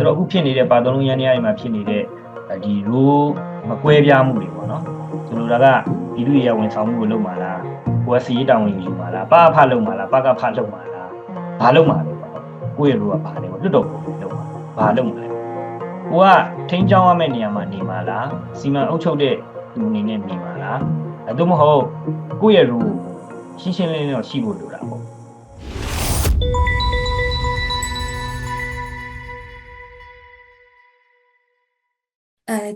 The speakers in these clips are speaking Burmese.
ဆိုတော့အခုဖြစ်နေတဲ့ပါသုံးလုံးရန်တရားတွေမှာဖြစ်နေတဲ့ဒီ role မကွဲပြားမှုတွေပေါ့နော်ဆိုလိုတာကဒီလူရဲ့ဝန်ဆောင်မှုကိုလုပ်မှာလားကိုယ်ကစီရေးတောင်းဝင်ယူမှာလားပါအဖလုပ်မှာလားပါကဖလုပ်မှာလားဘာလုပ်မှာလဲပေါ့နော်ကိုယ့်ရဲ့ role ကဘာလဲပေါ့လွတ်တော်ကိုလုပ်မှာဘာလုပ်မှာလဲကိုကထိန်းချောင်းရမယ့်နေရာမှာနေမှာလားစီမံအုပ်ချုပ်တဲ့လူအနေနဲ့နေမှာလားအဲဒါမဟုတ်ကိုယ့်ရဲ့ role ကိုရှင်းရှင်းလင်းလင်းတော့ရှိဖို့လိုတာပေါ့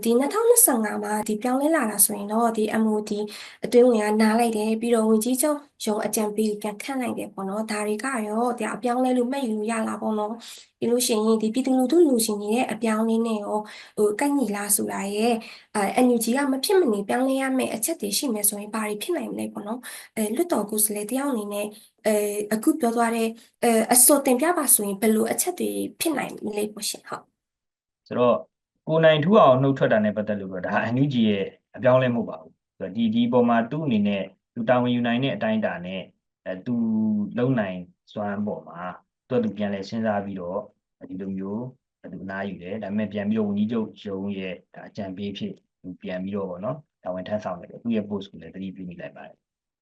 ဒီ2025မှာဒီပြောင်းလဲလာတာဆိုရင်တော့ဒီ MOD အတွင်းဝင်ကနားလိုက်တယ်ပြီးတော့ဝင်ကြီးချုပ်ရုံအကြံပေးပြန်ခန့်လိုက်တယ်ပေါ့နော်ဒါတွေကရောဒီအပြောင်းလဲလို့မှတ်ယူလို့ရလားပေါ့နော်ပြီးလို့ရှိရင်ဒီပြည်သူလူထုလူရှင်တွေရဲ့အပြောင်းလဲနဲ့ရောဟိုကိုက်ညီလားဆိုတာရဲ့အဲ NUG ကမဖြစ်မနေပြောင်းလဲရမယ့်အချက်တွေရှိမယ်ဆိုရင်ဘာတွေဖြစ်နိုင်မလဲပေါ့နော်အဲလွတ်တော်ကိုယ်စားလှယ်တယောက်အနေနဲ့အဲအခုပြောသွားတဲ့အဲအစောတင်ပြပါဆိုရင်ဘယ်လိုအချက်တွေဖြစ်နိုင်မလဲပေါ့ရှင်ဟုတ်ဆိုတော့ ကိုနိုင်ထူအောင်နှုတ်ထွက်တာနဲ့ပတ်သက်လို့တော့ဒါ NUG ရဲ့အပြောင်းလဲမဟုတ်ပါဘူးဆိုတော့ဒီဒီပုံမှာသူ့အနေနဲ့သူတာဝန်ယူနိုင်တဲ့အတိုင်းအတာနဲ့အဲသူလုံနိုင်စွမ်းပေါ်မှာသူကသူပြန်လဲစဉ်းစားပြီးတော့ဒီလိုမျိုးသူအနားယူတယ်ဒါပေမဲ့ပြန်ပြီးတော့ဝန်ကြီးချုပ်ရုံးရဲ့ဒါအကြံပေးဖြစ်သူပြန်ပြီးတော့ဗောနော်တာဝန်ထမ်းဆောင်တယ်သူ့ရဲ့ post ကိုလည်းတတိပြုမိလိုက်ပါတယ်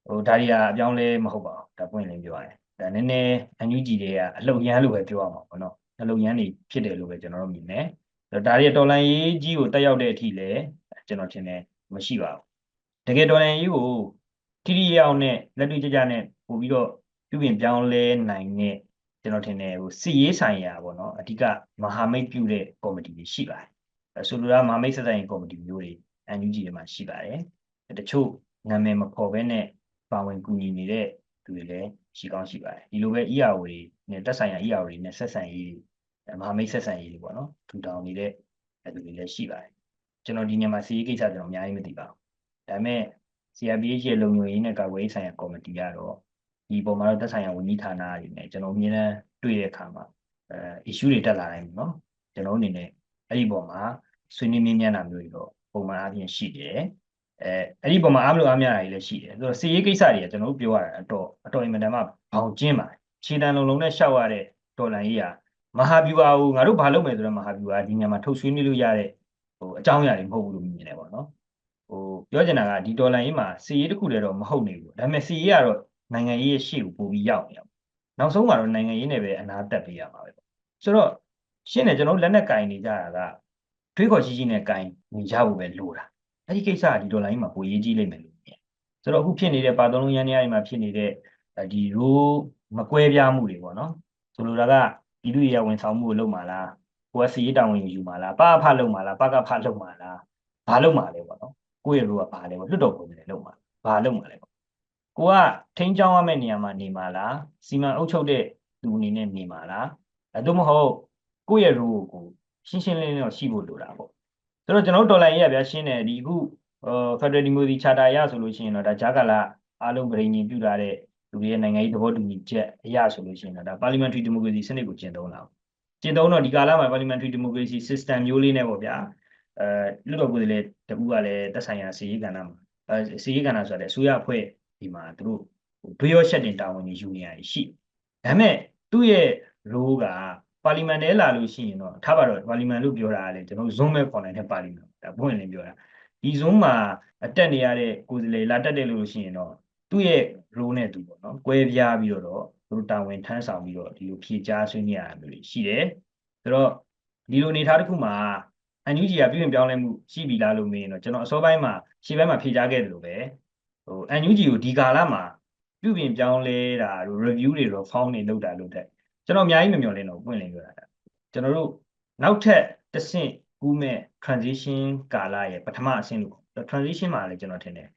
ဟိုဒါတွေကအပြောင်းလဲမဟုတ်ပါဘူးဒါပွင့်လင်းပြောရတယ်ဒါနည်းနည်း NUG တွေကအလှုပ်ရမ်းလို့ပဲပြောရမှာပေါ့နော်အလှုပ်ရမ်းနေဖြစ်တယ်လို့ပဲကျွန်တော်တို့မြင်တယ် ဒါတွေတော်လန်ရေးကြီးကိုတက်ရောက်တဲ့အထိလည်းကျွန်တော်ထင်တယ်မရှိပါဘူးတကယ်တော်လန်ရေးကိုထိထိရောက်နဲ့လက်တွေ့ကြကြနဲ့ပို့ပြီးတော့ပြုပြင်ပြောင်းလဲနိုင်တဲ့ကျွန်တော်ထင်တယ်ဟိုစီရေးဆိုင်ရာပေါ့နော်အဓိကမဟာမိတ်ပြုတဲ့ကော်မတီတွေရှိပါတယ်ဆိုလိုတာမဟာမိတ်ဆက်ဆိုင်ကော်မတီမျိုးတွေ NUG တွေမှာရှိပါတယ်တချို့နာမည်မဖော်ဘဲနဲ့ပါဝင်ကူညီနေတဲ့သူတွေလည်းရှိကောင်းရှိပါတယ်ဒီလိုပဲ EAO တွေနဲ့တက်ဆိုင်ရာ EAO တွေနဲ့ဆက်ဆံရေး မဟာမိတ်ဆက်ဆံရေးတွေပေါ့နော်ထူထောင်နေတဲ့သူတွေလည်းရှိပါတယ်ကျွန်တော်ဒီညမှာစီရေးကိစ္စကျွန်တော်အများကြီးမသိပါဘူးဒါပေမဲ့ CRPH ရဲ့လုံခြုံရေးနဲ့ကာကွယ်ရေးဆိုင်ရာကော်မတီကတော့ဒီပုံမှာတော့သက်ဆိုင်ရာဝန်ကြီးဌာနတွေနဲ့ကျွန်တော်အမြဲတမ်းတွေ့တဲ့အခါမှာအဲ issue တွေတက်လာတိုင်းပေါ့နော်ကျွန်တော်အနေနဲ့အဲ့ဒီပုံမှာဆွေးနွေးမြင်းမြန်းတာမျိုးတွေတော့ပုံမှန်အားဖြင့်ရှိတယ်အဲအဲ့ဒီပုံမှာအားမလို့အားမရတာတွေလည်းရှိတယ်ဆိုတော့စီရေးကိစ္စတွေကကျွန်တော်တို့ပြောရတာအတော်အတော်အင်မတန်မှဘောင်ကျင်းပါတယ်ခြေတံလုံးလုံးနဲ့ရှောက်ရတဲ့ဒေါ်လာကြီးက မဟာဗျူဟာကိုငါတို့ဘာလုပ်မယ်ဆိုတော့မဟာဗျူဟာဒီညမှာထုတ်ဆွေးနွေးလို့ရတဲ့ဟိုအကြောင်းအရာတွေမဟုတ်ဘူးလို့မြင်တယ်ပေါ့နော်ဟိုပြောချင်တာကဒီဒေါ်လာကြီးမှာစီရေးတစ်ခုတည်းတော့မဟုတ်နေဘူးဒါပေမဲ့စီရေးကတော့နိုင်ငံရေးရဲ့ရှေ့ကိုပို့ပြီးရောက်နေအောင်နောက်ဆုံးမှာတော့နိုင်ငံရေးနဲ့ပဲအနာတက်ပေးရမှာပဲဆိုတော့ရှင်းတယ်ကျွန်တော်လက်နဲ့ကင်နေကြတာကတွေးခေါ်ကြီးကြီးနဲ့ကင်နေကြဖို့ပဲလိုတာအဲ့ဒီကိစ္စကဒီဒေါ်လာကြီးမှာပိုရေးကြီးလိမ့်မယ်လို့မြင်ဆိုတော့အခုဖြစ်နေတဲ့ပါသုံးလုံးရန်နေရာတွေမှာဖြစ်နေတဲ့ဒီ role မကွဲပြားမှုတွေပေါ့နော်ဆိုလိုတာက ဒီလူရဲ့ဝန်ဆောင်မှုကိုလုပ်မှာလားကိုယ်ကစီရေးတောင်းဝင်ယူမှာလားပါအဖလုပ်မှာလားပါကဖလုပ်မှာလားဘာလုပ်မှာလဲပေါ့နော်ကိုယ့်ရဲ့ role ကဘာလဲပေါ့လွတ်တော်ကိုယ်လည်းလုပ်မှာဘာလုပ်မှာလဲပေါ့ကိုကထိန်းချောင်းရမယ့်နေရာမှာနေမှာလားစီမံအုပ်ချုပ်တဲ့လူအနေနဲ့နေမှာလားအဲဒါမဟုတ်ကိုယ့်ရဲ့ role ကိုရှင်းရှင်းလင်းလင်းတော့ရှိဖို့လိုတာပေါ့ဆိုတော့ကျွန်တော်တို့ဒေါ်လာရေးရဗျာရှင်းတယ်ဒီအခုဟို Federal Democracy Charter ရဆိုလို့ရှိရင်တော့ဒါဂျာကာလာအားလုံးပြည်ညင်ပြုထားတဲ့ လူတွေရဲ့နိုင်ငံရေးသဘောတူညီချက်အရဆိုလို့ရှိရင်တော့ဒါ parliamentary democracy စနစ်ကိုကျင့်သုံးတာပေါ့ကျင့်သုံးတော့ဒီကာလမှာ parliamentary democracy system မျိုးလေးနဲ့ပေါ့ဗျာအဲလွတ်တော်ကိုယ်စားလှယ်တပူကလည်းတက်ဆိုင်ရာစီရေးကဏ္ဍမှာအဲစီရေးကဏ္ဍဆိုတဲ့အစိုးရအဖွဲ့ဒီမှာသူတို့ဒွေရောရှက်တင်တာဝန်ကြီးယူနေရရှိဒါပေမဲ့သူ့ရဲ့ role ကပါလီမန်ထဲလာလို့ရှိရင်တော့ထားပါတော့ပါလီမန်လို့ပြောတာကလေကျွန်တော် zoom ပဲခေါ်နိုင်တဲ့ပါလီမန်ဒါဘွင့်လင်းပြောတာဒီ zoom မှာအတက်နေရတဲ့ကိုယ်စားလှယ်လာတက်တယ်လို့ရှိရင်တော့ သူ့ရဲ့ role နဲ့သူပေါ့နော်ကွဲပြားပြီးတော့သူတို့တာဝန်ထမ်းဆောင်ပြီးတော့ဒီလိုဖြည့်ကြားဆွေးနွေးရတာမျိုးတွေရှိတယ်ဆိုတော့ဒီလိုအနေထားတစ်ခုမှာအန်ယူဂျီကပြုပြင်ပြောင်းလဲမှုရှိပြီလားလို့မေးရင်တော့ကျွန်တော်အစောပိုင်းမှာရှေ့ပိုင်းမှာဖြည့်ကြားခဲ့တယ်လို့ပဲဟိုအန်ယူဂျီကိုဒီကာလမှာပြုပြင်ပြောင်းလဲတာတို့ review တွေတော့ found နေလုပ်တာလို့တဲ့ကျွန်တော်အများကြီးမမျှော်လင့်တော့ပွင့်လင်းပြောတာကျွန်တော်တို့နောက်ထပ်တစ်ဆင့်ကူးမဲ့ transition ကာလရဲ့ပထမအဆင့်လို့ transition မှာလည်းကျွန်တော်ထင်တယ်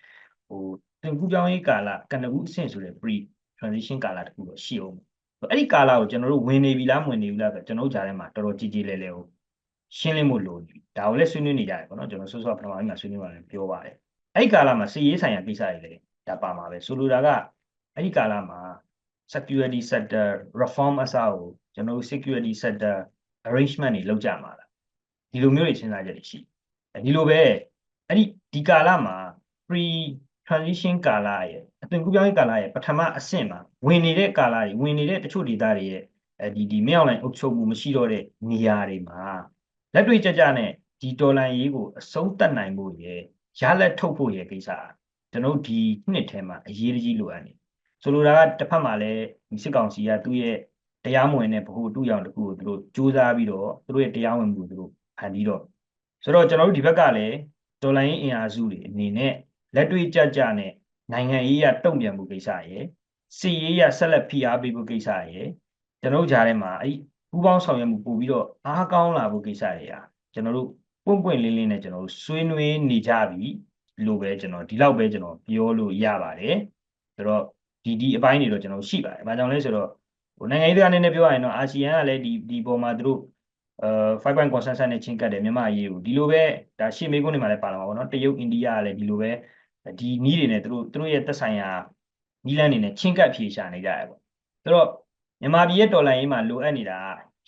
ဟိုတင် ကူးပြောင်းရေးကာလကနဦးအဆင့်ဆိုတဲ့ pre transition ကာလတခုတော့ရှိအောင်အဲ့ဒီကာလကိုကျွန်တော်တို့ဝင်နေပြီလားမဝင်နေဘူးလားဆိုကျွန်တော်တို့ဂျာထဲမှာတော်တော်ကြီးကြီးလဲလဲကိုရှင်းလင်းဖို့လိုနေပြီဒါကိုလည်းဆွေးနွေးနေကြတယ်ပေါ့နော်ကျွန်တော်ဆော့ဆော့ပထမပိုင်းမှာဆွေးနွေးပါတယ်ပြောပါတယ်အဲ့ဒီကာလမှာစီရေးဆိုင်ရာကိစ္စတွေလည်းဒါပါမှာပဲဆိုလိုတာကအဲ့ဒီကာလမှာ security sector reform အစားကိုကျွန်တော်တို့ security sector arrangement တွေလုပ်ကြမှာလားဒီလိုမျိုးတွေစဉ်းစားချက်တွေရှိဒီလိုပဲအဲ့ဒီဒီကာလမှာ pre transition ကာလရဲ့အသွင်ကူးပြောင်းရေးကာလရဲ့ပထမအဆင့်မှာဝင်နေတဲ့ကာလတွေဝင်နေတဲ့တချို့ဒေသတွေရဲ့အဲဒီဒီမြောက်လိုင်းအုပ်ချုပ်မှုမရှိတော့တဲ့နေရာတွေမှာလက်တွေ့ကြကြနဲ့ဒီဒေါ်လာရေးကိုအဆုံးသတ်နိုင်ဖို့ရယ်ရလက်ထုတ်ဖို့ရယ်ကိစ္စကျွန်တော်တို့ဒီနှစ်ထဲမှာအရေးကြီးလိုအပ်နေဆိုလိုတာကတစ်ဖက်မှာလည်းဒီစစ်ကောင်စီကသူ့ရဲ့တရားမဝင်တဲ့ဗဟိုတူရောင်တစ်ခုကိုသူတို့စူးစမ်းပြီးတော့သူတို့ရဲ့တရားဝင်မှုကိုသူတို့ဖန်တီးတော့ဆိုတော့ကျွန်တော်တို့ဒီဘက်ကလည်းဒေါ်လာရင်းအင်အားစုတွေအနေနဲ့ လက်တွေ့ကြကြနဲ့နိုင်ငံရေးရတုံ့ပြန်မှုကိစ္စရယ်စီရေးရဆက်လက်ဖိအားပေးဖို့ကိစ္စရယ်ကျွန်တော်တို့ကြားထဲမှာအဲ့ပူးပေါင်းဆောင်ရွက်မှုပို့ပြီးတော့အားကောင်းလာဖို့ကိစ္စတွေอ่ะကျွန်တော်တို့ပွင့်ပွင့်လင်းလင်းနဲ့ကျွန်တော်တို့ဆွေးနွေးနေကြပြီလို့ပဲကျွန်တော်ဒီလောက်ပဲကျွန်တော်ပြောလို့ရပါတယ်ဆိုတော့ဒီဒီအပိုင်းတွေတော့ကျွန်တော်ရှိပါတယ်။ဘာကြောင့်လဲဆိုတော့ဟိုနိုင်ငံရေးအနေနဲ့ပြောရရင်တော့အာဆီယံကလည်းဒီဒီပေါ်မှာသူတို့အဲ 5 point consensus နဲ့ချင်းကပ်တယ်မြန်မာအရေးကိုဒီလိုပဲဒါရှေ့မေးခွန်းတွေမှာလည်းပါလာမှာပေါ့နော်တရုတ်အိန္ဒိယကလည်းဒီလိုပဲဒီနီးတွေနဲ့သူတို့သူတို့ရဲ့သက်ဆိုင်ရာနီးလန်းတွေနဲ့ချင်းကပ်ဖြေရှာနေကြရပေါ့ဆိုတော့မြန်မာပြည်ရဲ့တော်လှန်ရေးမှာလိုအပ်နေတာ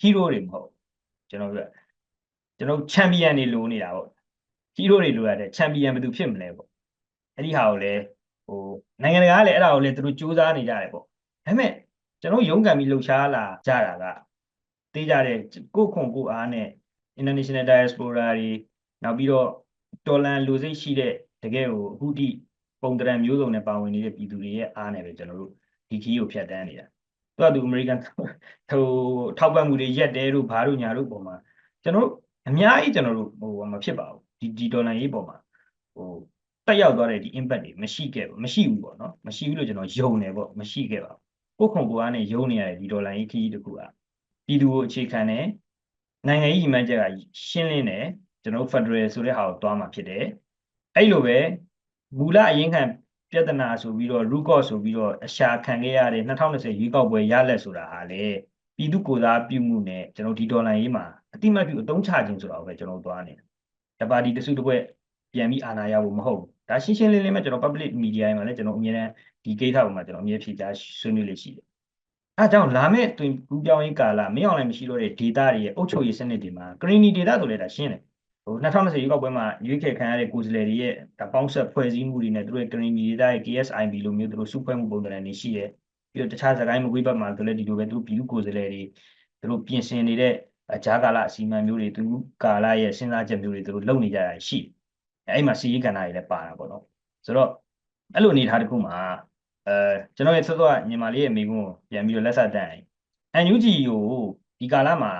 ကဟီးရိုးတွေမဟုတ်ကျွန်တော်ပြောကျွန်တော်ချန်ပီယံတွေလိုနေတာပေါ့ဟီးရိုးတွေလိုရတဲ့ချန်ပီယံဘယ်သူဖြစ်မလဲပေါ့အဲ့ဒီဟာကိုလည်းဟိုနိုင်ငံတကာကလည်းအဲ့ဒါကိုလည်းသူတို့စူးစမ်းနေကြတယ်ပေါ့ဒါပေမဲ့ကျွန်တော်ရုန်းကန်ပြီးလှုပ်ရှားလာကြတာက တေးကြတဲ့ကိုခွန်ကိုအားနဲ့ international diaspora တွေနောက်ပြီးတော့တော်လန်လူစိတ်ရှိတဲ့တကယ်ကိုအခုထိပုံတရံမျိုးစုံနဲ့ပါဝင်နေတဲ့ပြည်သူတွေရဲ့အားနဲ့ပဲကျွန်တော်တို့ဒီခီးကိုဖြတ်တန်းနေတာသူကသူအမေရိကန်ဟိုထောက်ပံ့မှုတွေရက်တဲတို့ဘာတို့ညာတို့ပုံမှာကျွန်တော်တို့အများကြီးကျွန်တော်တို့ဟိုမဖြစ်ပါဘူးဒီဒီဒေါ်လာရေးပုံမှာဟိုတက်ရောက်သွားတဲ့ဒီ impact တွေမရှိခဲ့ဘူးမရှိဘူးပေါ့နော်မရှိဘူးလို့ကျွန်တော်ယုံတယ်ပေါ့မရှိခဲ့ပါဘူးကိုခွန်ကိုအားနဲ့ယုံနေရတဲ့ဒီဒေါ်လာရေးခီးတခုอ่ะ ပြည်သူကိုအခြေခံတယ်နိုင်ငံရေးရည်မှန်းချက်ကရှင်းလင်းတယ်ကျွန်တော် Federal ဆိုတဲ့ဟာကိုတွားမှာဖြစ်တယ်အဲ့လိုပဲမူလအရင်ခံပြဿနာဆိုပြီးတော့ root cause ဆိုပြီးတော့အရှာခံခဲ့ရတဲ့2020ရွေးကောက်ပွဲရလက်ဆိုတာဟာလေပြည်သူကိုယ်စားပြုမှုနဲ့ကျွန်တော်ဒီဒေါ်လာရေးမှာအတိမတ်ပြုအသုံးချခြင်းဆိုတာကိုပဲကျွန်တော်သွားနေတာတပါတီတစုတစ်ပွဲပြန်ပြီးအာဏာရဖို့မဟုတ်ဘူးဒါရှင်းရှင်းလင်းလင်းပဲကျွန်တော် public media တွေမှာလည်းကျွန်တော်အမြဲတမ်းဒီကိစ္စပေါ်မှာကျွန်တော်အမြဲဖြေကြားဆွေးနွေးလေးရှိတယ် အဲကြောင့်လာမယ့်တွင်ကူးပြောင်းရေးကာလမင်းအောင်လည်းမရှိတော့တဲ့ data တွေရဲ့အုပ်ချုပ်ရေးစနစ်တွေမှာ green data ဆိုလဲဒါရှင်းတယ်ဟို2020ရွေးကောက်ပွဲမှာရွေးချယ်ခံရတဲ့ကိုယ်စားလှယ်တွေရဲ့ဒါပေါင်းဆက်ဖွဲ့စည်းမှုတွေနဲ့သူတို့ရဲ့ green data ရဲ့ KSIB လိုမျိုးသူတို့စုဖွဲ့မှုပုံစံတွေရှိတယ်ပြီးတော့တခြားစကိုင်းမကွေးဘက်မှာဆိုလဲဒီလိုပဲသူတို့ပြည်သူကိုယ်စားလှယ်တွေသူတို့ပြင်ဆင်နေတဲ့ဂျားကာလအစီအမံမျိုးတွေသူကာလရဲ့စဉ်းစားချက်မျိုးတွေသူတို့လုပ်နေကြတာရှိတယ်အဲ့မှာစီရေးကဏ္ဍတွေလည်းပါတာပေါ့နော်ဆိုတော့အဲ့လိုအနေထားတစ်ခုမှာ အဲကျွန်တော်ရဲ့စောစောကညီမလေးရဲ့မိကုန်းကိုပြန်ပြီးတော့လက်ဆက်တန်း NUG ကိုဒီကာလမှာ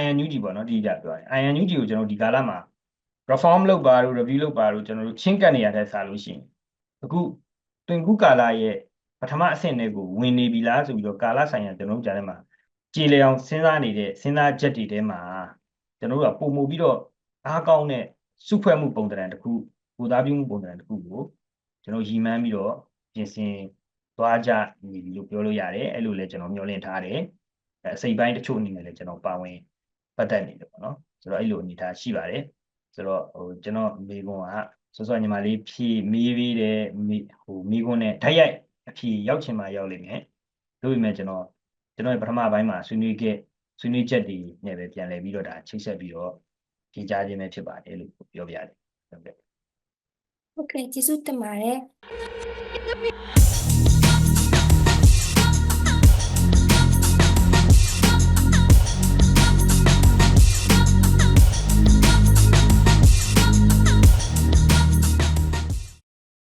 INUG ပေါ့နော်ဒီကြပြောရင် INUG ကိုကျွန်တော်ဒီကာလမှာ reform လုပ်ပါလို့ review လုပ်ပါလို့ကျွန်တော်တို့ချင်းကပ်နေရတဲ့စာလို့ရှိရင်အခုတွင်ကူးကာလရဲ့ပထမအဆင့်တွေကိုဝင်နေပြီလားဆိုပြီးတော့ကာလဆိုင်ရာကျွန်တော်တို့ကြားထဲမှာကြည်လျောင်စဉ်းစားနေတဲ့စဉ်းစားချက်တွေထဲမှာကျွန်တော်တို့ကပုံမူပြီးတော့အားကောင်းတဲ့စုဖွဲ့မှုပုံသဏ္ဍာန်တစ်ခုကိုသားပြုမှုပုံသဏ္ဍာန်တစ်ခုကိုကျွန်တော်ရည်မှန်းပြီးတော့ပြင်ဆင် သွားကြနေပြီလို့ပြောလို့ရတယ်အဲ့လိုလဲကျွန်တော်မျှော်လင့်ထားတယ်အစိပ်ပိုင်းတချို့အနေနဲ့လည်းကျွန်တော်ပါဝင်ပတ်သက်နေတယ်ပေါ့နော်ဆိုတော့အဲ့လိုအနေထားရှိပါတယ်ဆိုတော့ဟိုကျွန်တော်မိကွန်းကစောစောညီမလေးဖြည့်မေးပြီးတယ်ဟိုမိကွန်းနဲ့ဓာတ်ရိုက်အဖြေရောက်ချင်မှရောက်လိမ့်မယ်တို့ပေမဲ့ကျွန်တော်ကျွန်တော်ပထမပိုင်းမှာဆွေးနွေးခဲ့ဆွေးနွေးချက်တွေနဲ့ပဲပြန်လည်ပြီးတော့ဒါချိတ်ဆက်ပြီးတော့ဖြေကြားခြင်းပဲဖြစ်ပါတယ်လို့ပြောပြရတယ်ဟုတ်ကဲ့ဟုတ်ကဲ့ကျေးဇူးတင်ပါတယ်